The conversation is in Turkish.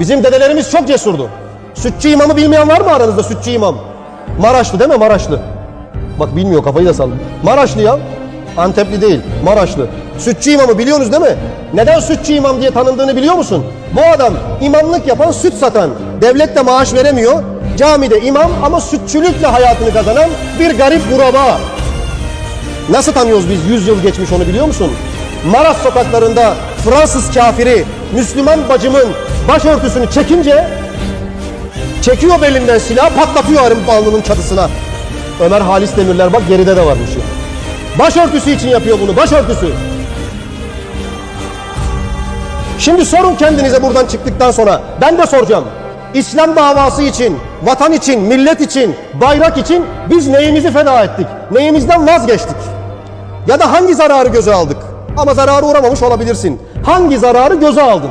Bizim dedelerimiz çok cesurdu. Sütçü imamı bilmeyen var mı aranızda sütçü imam? Maraşlı değil mi Maraşlı? Bak bilmiyor kafayı da sallıyor. Maraşlı ya. Antepli değil, Maraşlı. Sütçü imamı biliyorsunuz değil mi? Neden sütçü imam diye tanındığını biliyor musun? Bu adam imamlık yapan, süt satan. Devlet de maaş veremiyor. Camide imam ama sütçülükle hayatını kazanan bir garip kuraba. Nasıl tanıyoruz biz 100 yıl geçmiş onu biliyor musun? Maras sokaklarında Fransız kafiri Müslüman bacımın başörtüsünü çekince çekiyor belinden silah patlatıyor arım alnının çatısına. Ömer Halis Demirler bak geride de varmış ya. Başörtüsü için yapıyor bunu başörtüsü. Şimdi sorun kendinize buradan çıktıktan sonra. Ben de soracağım. İslam davası için, vatan için, millet için, bayrak için biz neyimizi feda ettik? Neyimizden vazgeçtik? Ya da hangi zararı göze aldık? Ama zararı uğramamış olabilirsin. Hangi zararı göze aldın?